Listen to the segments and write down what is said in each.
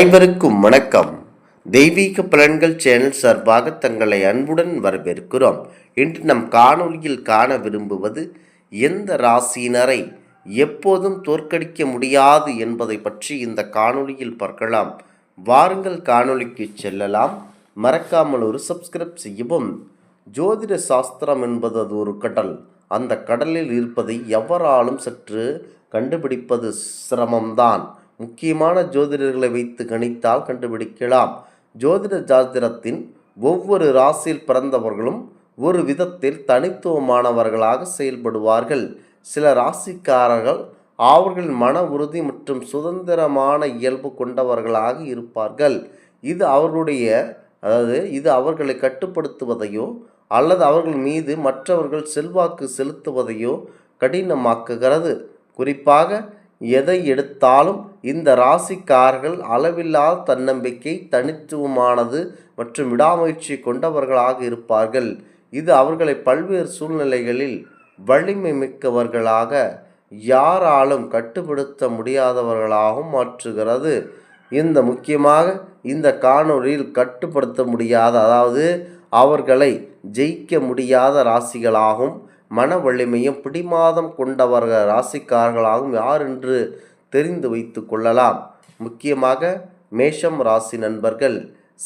அனைவருக்கும் வணக்கம். தெய்வீக பலன்கள் சேனல் சார்பாக தங்களை அன்புடன் வரவேற்கிறோம். இன்று நம் காணொலியில் காண விரும்புவது எந்த ராசியினரை எப்போதும் தோற்கடிக்க முடியாது என்பதை பற்றி இந்த காணொலியில் பார்க்கலாம். வாருங்கள் காணொலிக்கு செல்லலாம். மறக்காமல் ஒரு சப்ஸ்கிரைப் செய்யவும். ஜோதிட சாஸ்திரம் என்பது அது ஒரு கடல். அந்த கடலில் இருப்பதை எவராலும் சற்று கண்டுபிடிப்பது சிரமம்தான். முக்கியமான ஜோதிடர்களை வைத்து கணித்தால் கண்டுபிடிக்கலாம். ஜோதிட ஜாஸ்திரத்தின் ஒவ்வொரு ராசியில் பிறந்தவர்களும் ஒரு விதத்தில் தனித்துவமானவர்களாக செயல்படுவார்கள். சில ராசிக்காரர்கள் அவர்கள் மன உறுதி மற்றும் சுதந்திரமான இயல்பு கொண்டவர்களாக இருப்பார்கள். இது அவர்களுடைய அதாவது இது அவர்களை கட்டுப்படுத்துவதையோ அல்லது அவர்கள் மீது மற்றவர்கள் செல்வாக்கு செலுத்துவதையோ கடினமாக்குகிறது. குறிப்பாக எதை எடுத்தாலும் இந்த ராசிக்காரர்கள் அளவில்லாத தன்னம்பிக்கை தனித்துவமானது மற்றும் விடாமுயற்சி கொண்டவர்களாக இருப்பார்கள். இது அவர்களை பல்வேறு சூழ்நிலைகளில் வலிமை மிக்கவர்களாக யாராலும் கட்டுப்படுத்த முடியாதவர்களாகவும் மாற்றுகிறது. இந்த முக்கியமாக இந்த காணொளியில் கட்டுப்படுத்த முடியாத அதாவது அவர்களை ஜெயிக்க முடியாத ராசிகளாகவும் மன வலிமையும் பிடிமாதம் கொண்டவர்கள் ராசிக்காரர்களாகவும் யார் என்று தெரிந்து வைத்து கொள்ளலாம். முக்கியமாக மேஷம் ராசி நண்பர்கள்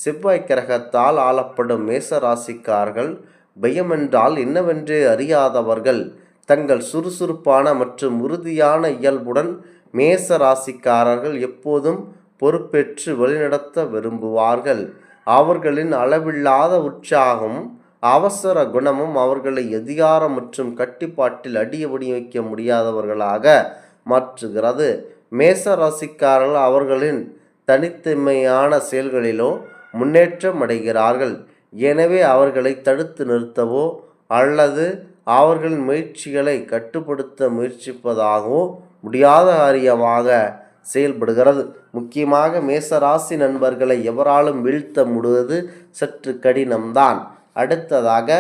செவ்வாய் கிரகத்தால் ஆளப்படும் மேச ராசிக்காரர்கள் பயமென்றால் என்னவென்றே அறியாதவர்கள் தங்கள் சுறுசுறுப்பான மற்றும் உறுதியான இயல்புடன் மேச ராசிக்காரர்கள் எப்போதும் பொறுப்பேற்று வழிநடத்த விரும்புவார்கள். அவர்களின் அளவில்லாத உற்சாகம் அவசர குணமும் அவர்களை அதிகாரம் மற்றும் கட்டுப்பாட்டில் அடியபடி வைக்க முடியாதவர்களாக மாற்றுகிறது. மேச ராசிக்காரர்கள் அவர்களின் தனித்தன்மையான செயல்களிலோ முன்னேற்றம் அடைகிறார்கள். எனவே அவர்களை தடுத்து நிறுத்தவோ அல்லது அவர்களின் முயற்சிகளை கட்டுப்படுத்த முயற்சிப்பதாகவோ முடியாத காரியமாக செயல்படுகிறது. முக்கியமாக மேசராசி நண்பர்களை எவராலும் வீழ்த்த முடுவது சற்று கடினம்தான். அடுத்ததாக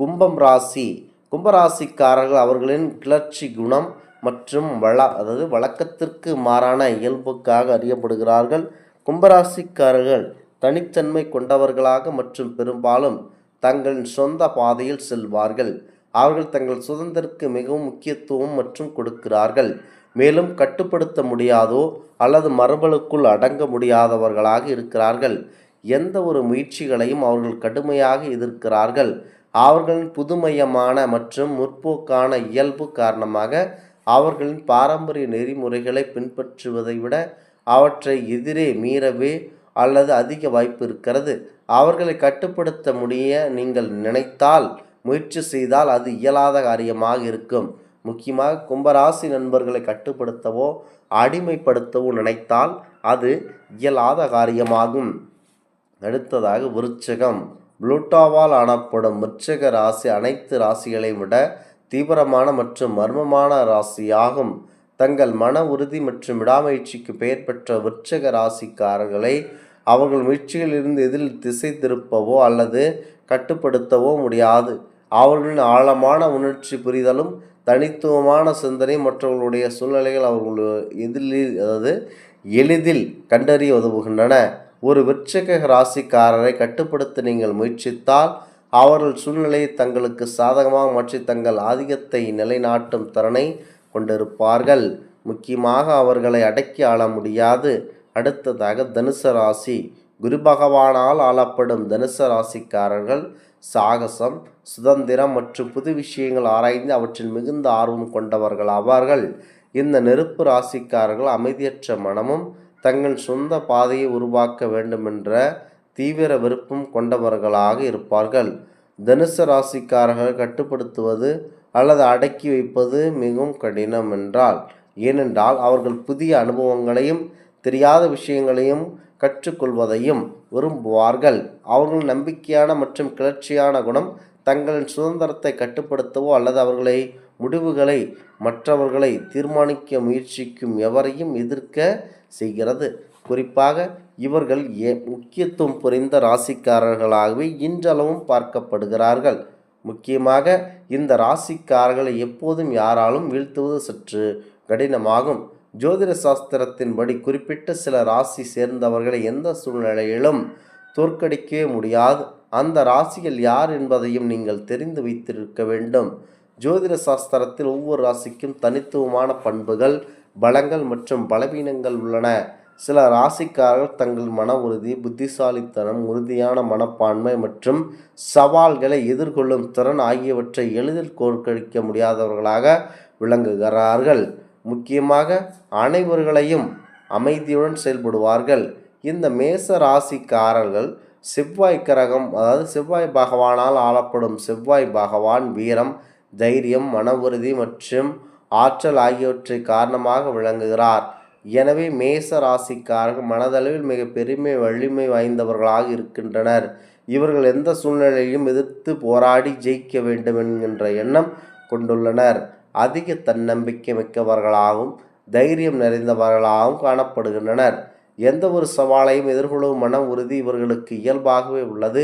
கும்பம் ராசி. கும்பராசிக்காரர்கள் அவர்களின் கிளர்ச்சி குணம் மற்றும் வள அதாவது வழக்கத்திற்கு மாறான இயல்புக்காக அறியப்படுகிறார்கள். கும்பராசிக்காரர்கள் தனித்தன்மை கொண்டவர்களாக மற்றும் பெரும்பாலும் தங்களின் சொந்த பாதையில் செல்வார்கள். அவர்கள் தங்கள் சுதந்திரக்கு மிகவும் முக்கியத்துவம் மற்றும் கொடுக்கிறார்கள். மேலும் கட்டுப்படுத்த முடியாதோ அல்லது மரபலுக்குள் அடங்க முடியாதவர்களாக இருக்கிறார்கள். எந்த ஒரு முயற்சிகளையும் அவர்கள் கடுமையாக எதிர்க்கிறார்கள். அவர்களின் புதுமையமான மற்றும் முற்போக்கான இயல்பு காரணமாக அவர்களின் பாரம்பரிய நெறிமுறைகளை பின்பற்றுவதை விட அவற்றை எதிரே மீறவே அல்லது அதிக வாய்ப்பு இருக்கிறது. அவர்களை கட்டுப்படுத்த முடிய நீங்கள் நினைத்தால் முயற்சி செய்தால் அது இயலாத காரியமாக இருக்கும். முக்கியமாக கும்பராசி நண்பர்களை கட்டுப்படுத்தவோ அடிமைப்படுத்தவோ நினைத்தால் அது இயலாத காரியமாகும். அடுத்ததாக விருச்சகம். புளூட்டோவால் ஆனப்படும் விருச்சக ராசி அனைத்து ராசிகளை விட தீவிரமான மற்றும் மர்மமான ராசியாகும். தங்கள் மன உறுதி மற்றும் விடாமயிற்சிக்கு பெயர் பெற்ற விருச்சக ராசிக்காரர்களை அவர்கள் முயற்சிகளிலிருந்து எதில் திசை திருப்பவோ அல்லது கட்டுப்படுத்தவோ முடியாது. அவர்களின் ஆழமான உணர்ச்சி புரிதலும் தனித்துவமான சிந்தனை மற்றவர்களுடைய சூழ்நிலைகள் அவர்கள் எதிரில் அதாவது எளிதில் கண்டறிய உதவுகின்றன. ஒரு விருச்சக ராசிக்காரரை கட்டுப்படுத்த நீங்கள் முயற்சித்தால் அவர்கள் சூழ்நிலையை தங்களுக்கு சாதகமாக மாற்றி தங்கள் ஆதிக்கத்தை நிலைநாட்டும் திறனை கொண்டிருப்பார்கள். முக்கியமாக அவர்களை அடக்கி ஆள முடியாது. அடுத்ததாக தனுசு ராசி. குரு பகவானால் ஆளப்படும் தனுச ராசிக்காரர்கள் சாகசம் சுதந்திரம் மற்றும் புது விஷயங்கள் ஆராய்ந்து அவற்றில் மிகுந்த ஆர்வம் கொண்டவர்கள் ஆவார்கள். இந்த நெருப்பு ராசிக்காரர்கள் அமைதியற்ற மனமும் தங்கள் சொந்த பாதையை உருவாக்க வேண்டுமென்ற தீவிர விருப்பம் கொண்டவர்களாக இருப்பார்கள். தனுசு ராசிக்காரர்கள் கட்டுப்படுத்துவது அல்லது அடக்கி வைப்பது மிகவும் கடினம் என்றால் ஏனென்றால் அவர்கள் புதிய அனுபவங்களையும் தெரியாத விஷயங்களையும் கற்றுக்கொள்வதையும் விரும்புவார்கள். அவர்கள் நம்பிக்கையான மற்றும் கிளர்ச்சியான குணம் தங்களின் சுதந்திரத்தை கட்டுப்படுத்தவோ அல்லது அவர்களை முடிவுகளை மற்றவர்களை தீர்மானிக்க முயற்சிக்கும் எவரையும் எதிர்க்க செய்கிறது. குறிப்பாக இவர்கள் ஏ முக்கியத்துவம் புரிந்த ராசிக்காரர்களாகவே இன்றளவும் பார்க்கப்படுகிறார்கள். முக்கியமாக இந்த ராசிக்காரர்களை எப்போதும் யாராலும் வீழ்த்துவது சற்று கடினமாகும். ஜோதிட சாஸ்திரத்தின்படி குறிப்பிட்ட சில ராசி சேர்ந்தவர்களை எந்த சூழ்நிலையிலும் தோற்கடிக்கவே முடியாது. அந்த ராசிகள் யார் என்பதையும் நீங்கள் தெரிந்து வைத்திருக்க வேண்டும். ஜோதிட சாஸ்திரத்தில் ஒவ்வொரு ராசிக்கும் தனித்துவமான பண்புகள் பலங்கள் மற்றும் பலவீனங்கள் உள்ளன. சில ராசிக்காரர்கள் தங்கள் மன உறுதி புத்திசாலித்தனம் உறுதியான மனப்பான்மை மற்றும் சவால்களை எதிர்கொள்ளும் திறன் ஆகியவற்றை எளிதில் தோற்கடிக்க முடியாதவர்களாக விளங்குகிறார்கள். முக்கியமாக அனைவர்களையும் அமைதியுடன் செயல்படுவார்கள். இந்த மேச ராசிக்காரர்கள் செவ்வாய் கிரகம் அதாவது செவ்வாய் பகவானால் ஆளப்படும் செவ்வாய் பகவான் வீரம் தைரியம் மன உறுதி மற்றும் ஆற்றல் ஆகியவற்றை காரணமாக விளங்குகிறார். எனவே மேச ராசிக்காரர்கள் மனதளவில் மிக பெருமை வலிமை வாய்ந்தவர்களாக இருக்கின்றனர். இவர்கள் எந்த சூழ்நிலையையும் எதிர்த்து போராடி ஜெயிக்க வேண்டும் என்கின்ற எண்ணம் கொண்டுள்ளனர். அதிக தன்னம்பிக்கை மிக்கவர்களாகவும் தைரியம் நிறைந்தவர்களாகவும் காணப்படுகின்றனர். எந்த ஒரு சவாலையும் எதிர்கொள்ளும் மன உறுதி இவர்களுக்கு இயல்பாகவே உள்ளது.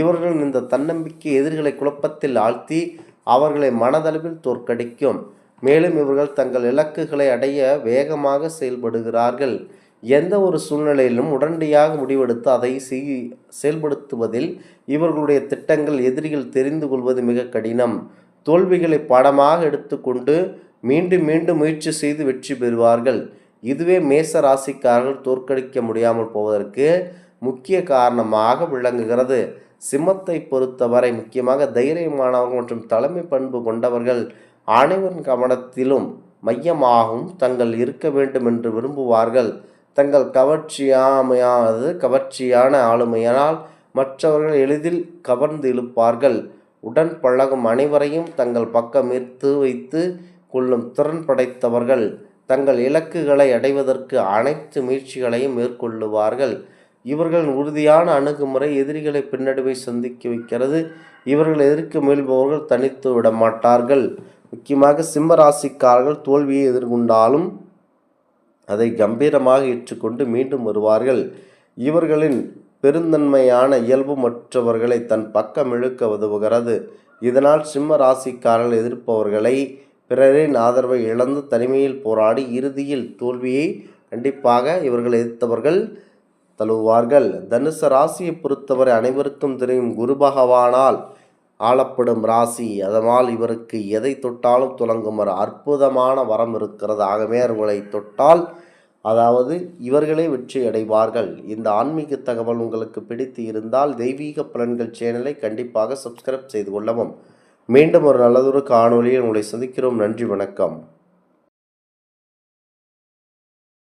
இவர்கள் இந்த தன்னம்பிக்கை எதிர்களை குழப்பத்தில் ஆழ்த்தி அவர்களை மனதளவில் தோற்கடிக்கும். மேலும் இவர்கள் தங்கள் இலக்குகளை அடைய வேகமாக செயல்படுகிறார்கள். எந்த ஒரு சூழ்நிலையிலும் உடனடியாக முடிவெடுத்து அதை செய் செயல்படுத்துவதில் இவர்களுடைய திட்டங்கள் எதிரிகள் தெரிந்து கொள்வது மிக கடினம். தோல்விகளை பாடமாக எடுத்துக்கொண்டு மீண்டும் மீண்டும் முயற்சி செய்து வெற்றி பெறுவார்கள். இதுவே மேச ராசிக்காரர்கள் தோற்கடிக்க முடியாமல் போவதற்கு முக்கிய காரணமாக விளங்குகிறது. சிம்மத்தை பொறுத்தவரை முக்கியமாக தைரியமானவர்கள் மற்றும் தலைமை பண்பு கொண்டவர்கள் அனைவரின் கவனத்திலும் மையமாகவும் தங்கள் இருக்க வேண்டும் என்று விரும்புவார்கள். தங்கள் கவர்ச்சியாமையானது கவர்ச்சியான ஆளுமையினால் மற்றவர்கள் எளிதில் கவர்ந்து இழுப்பார்கள். உடன் பழகும் அனைவரையும் தங்கள் பக்கம் ஈர்த்து வைத்து கொள்ளும் திறன் படைத்தவர்கள் தங்கள் இலக்குகளை அடைவதற்கு அனைத்து முயற்சிகளையும் மேற்கொள்ளுவார்கள். இவர்களின் உறுதியான அணுகுமுறை எதிரிகளை பின்னடைவை சந்திக்க வைக்கிறது. இவர்கள் எதிர்க்க முயல்பவர்கள் தனித்து விட மாட்டார்கள் முக்கியமாக சிம்ம ராசிக்காரர்கள் தோல்வியை எதிர்கொண்டாலும் அதை கம்பீரமாக ஏற்றுக்கொண்டு மீண்டும் வருவார்கள். இவர்களின் பெருந்தன்மையான இயல்பு மற்றவர்களை தன் பக்கம் இழுக்க உதவுகிறது. இதனால் சிம்ம ராசிக்காரர்கள் எதிர்ப்பவர்களை பிறரின் ஆதரவை இழந்து தனிமையில் போராடி இறுதியில் தோல்வியை கண்டிப்பாக இவர்கள் எதிர்த்தவர்கள் தழுவுவார்கள். தனுச ராசியை பொறுத்தவரை அனைவருக்கும் தெரியும் குரு பகவானால் ஆளப்படும் ராசி. அதனால் இவருக்கு எதை தொட்டாலும் துலங்கும் ஒரு அற்புதமான வரம் இருக்கிறது. ஆகவே அவர்களை தொட்டால் அதாவது இவர்களே வெற்றி அடைவார்கள். இந்த ஆன்மீக தகவல் உங்களுக்கு பிடித்து இருந்தால் தெய்வீக பலன்கள் சேனலை கண்டிப்பாக சப்ஸ்கிரைப் செய்து கொள்ளவும். மீண்டும் ஒரு நல்லதொரு காணொலியில் உங்களை சந்திக்கிறோம். நன்றி வணக்கம்.